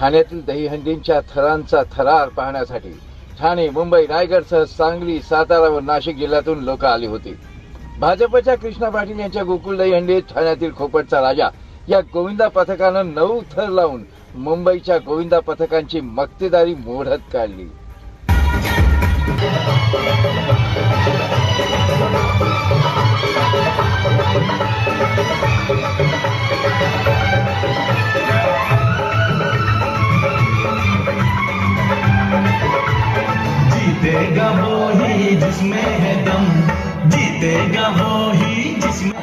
ठाण्यातील दहीहंडींच्या थरांचा थरार पाहण्यासाठी ठाणे मुंबई रायगडसह सांगली सातारा व नाशिक जिल्ह्यातून लोक आली होती. भाजपच्या कृष्णा पाटील यांच्या गोकुळ दहीहंडीत ठाण्यातील खोपटचा राजा या गोविंदा पथकानं नऊ थर लावून मुंबईच्या गोविंदा पथकांची मक्तेदारी मोडत काढली.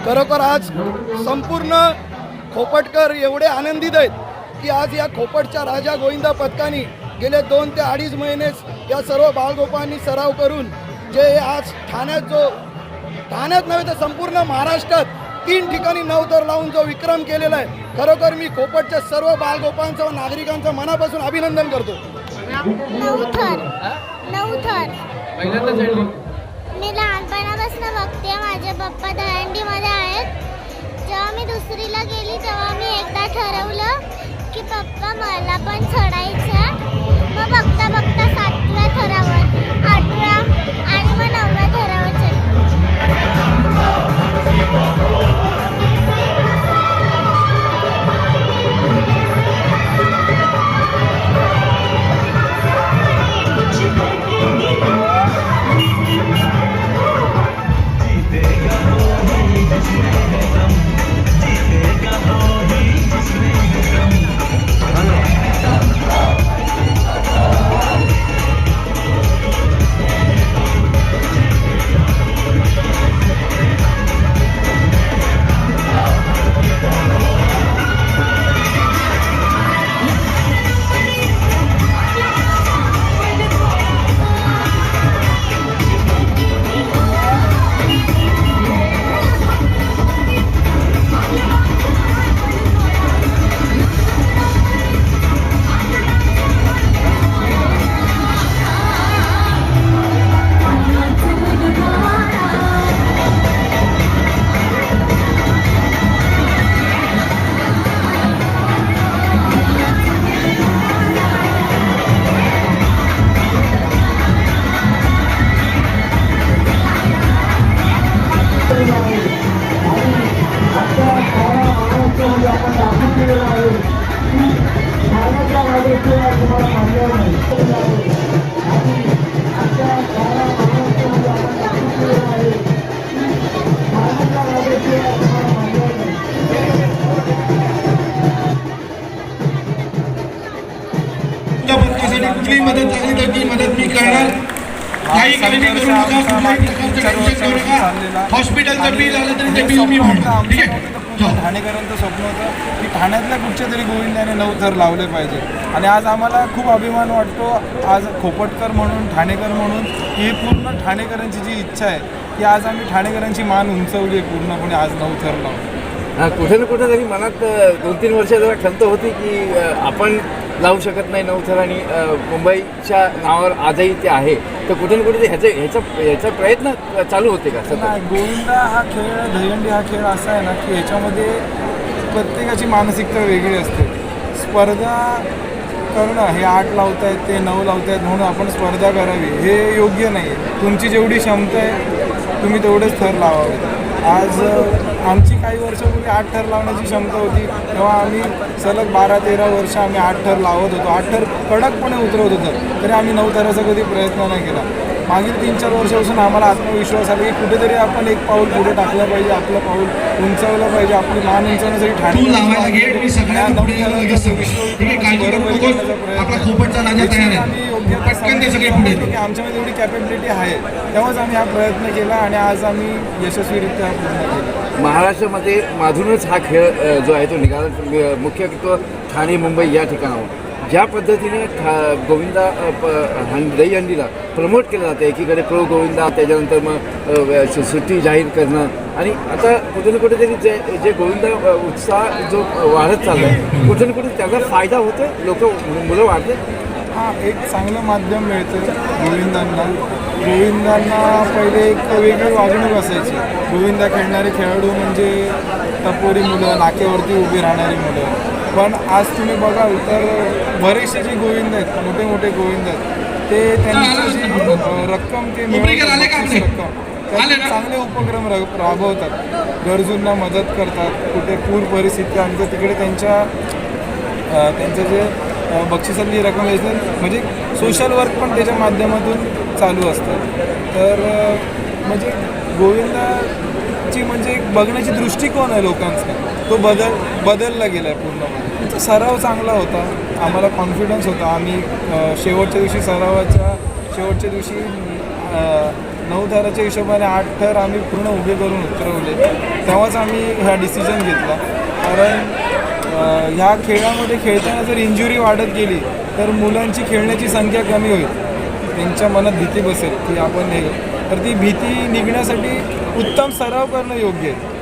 खरोखर आज संपूर्ण खोपटकर एवढे आनंदित आहेत की आज या खोपटच्या राजा गोविंदा पथकानी गेले दोन ते अडीच महिनेच या सर्व बाळगोपांनी सराव करून जे आज ठाण्यात जो ठाण्यात नव्हे तर संपूर्ण महाराष्ट्रात तीन ठिकाणी नवतर लावून जो विक्रम केलेला आहे खरोखर मी खोपटच्या सर्व बाळगोपांचं व नागरिकांचं मनापासून अभिनंदन करतो. मी लहानपणापासून बघते माझे पप्पा दहंडीमध्ये आहेत. जेव्हा मी दुसरीला गेली तेव्हा मी एकदा ठरवलं की पप्पा मला पण वो ही जिसमें है कुठलीही मदत लागली तर ती मदत मी करणार काही काळजी करू नका कुठल्याही प्रकारचं टेन्शन घेऊ नका हॉस्पिटलचं बिल आलं तरी ते बिल मी भरणार ठीक आहे ठाणेकरांचं स्वप्न होतं की ठाण्यातल्या कुठच्या तरी गोविंदाने नऊ थर लावले पाहिजे. आणि आज आम्हाला खूप अभिमान वाटतो. आज खोपटकर म्हणून ठाणेकर म्हणून ही पूर्ण ठाणेकरांची जी इच्छा आहे की आज आम्ही ठाणेकरांची मान उंचवली आहे पूर्णपणे आज नऊ थर लावून. कुठे ना कुठे तरी मनात दोन तीन वर्ष जरा खंत होती की आपण लावू शकत नाही नवथर आणि मुंबईच्या नावावर आजही ते आहे. तर कुठे ना कुठे ह्याचे ह्याचा ह्याचा प्रयत्न चालू होते का सर गोविंदा हा खेळ दहीहंडी हा खेळ असा आहे ना की ह्याच्यामध्ये प्रत्येकाची मानसिकता वेगळी असते. स्पर्धा करणं हे आठ लावतायत ते नऊ लावतायत म्हणून आपण स्पर्धा करावी हे योग्य नाही आहे तुमची जेवढी क्षमता आहे तुम्ही तेवढेच थर लावावे. आज आमची काही वर्षापूर्वी आठ ठर लावण्याची क्षमता होती. तेव्हा आम्ही सलग बारा तेरा वर्ष आम्ही आठ ठर लावत होतो. आठ ठर कडकपणे उतरवत होतो. तरी आम्ही नऊ थराचा कधी प्रयत्न नाही केला. मागील तीन चार वर्षापासून आम्हाला आत्मविश्वास आला की कुठेतरी आपण एक पाऊल पुढे टाकलं पाहिजे आपलं पाऊल उंचावलं पाहिजे आपली मान उंचावण्यासाठी ठाणे. आमच्यामध्ये एवढी कॅपॅबिलिटी आहे. तेव्हाच आम्ही हा प्रयत्न केला आणि आज आम्ही यशस्वीरित्या पूर्ण केला. महाराष्ट्रामध्ये माधूनच हा खेळ जो आहे तो निघाला. मुख्य ठाणे मुंबई या ठिकाणाहून. ज्या पद्धतीने ठा गोविंदा दही हंडीला प्रमोट केलं जातं एकीकडे प्रो गोविंदा त्याच्यानंतर मग सुट्टी जाहीर करणं. आणि आता कुठे ना कुठेतरी जे जे गोविंदा उत्साह जो वाढत चालला आहे कुठे ना कुठे त्याचा फायदा होतो लोक मुलं वाढते हा एक चांगलं माध्यम मिळतं गोविंदांना. गोविंदांना पहिले एक वेगळं वागणूक असायची. गोविंदा खेळणारे खेळाडू म्हणजे टपोरी मुलं नाकेवरती उभी राहणारी मुलं. पण आज तुम्ही बघाल तर बरेचसे जे गोविंद आहेत मोठे मोठे गोविंद आहेत ते त्यांची जी रक्कम ते मिळवतात? रक्कम? चांगले उपक्रम राबवतात गरजूंना मदत करतात कुठे पूर परिस्थिती आणि तर तिकडे त्यांच्या त्यांचं जे बक्षिसांची रक्कम म्हणजे सोशल वर्क पण त्याच्या माध्यमातून चालू असतं तर म्हणजे गोविंदाची म्हणजे एक बघण्याची दृष्टिकोन आहे लोकांचा तो बदल बदलला गेला आहे पूर्णपणे सराव चांगला होता. आम्हाला कॉन्फिडन्स होता. आम्ही शेवटच्या दिवशी सरावाच्या शेवटच्या दिवशी नऊ थराच्या हिशोबाने आठ थर आम्ही पूर्ण उभे करून उतरवले. तेव्हाच आम्ही हा डिसिजन घेतला. कारण ह्या खेळामध्ये खेळताना जर इंजुरी वाढत गेली तर मुलांची खेळण्याची संख्या कमी होईल. त्यांच्या मनात भीती बसेल की आपण हे तर ती भीती निघण्यासाठी उत्तम सराव करणं योग्य आहे.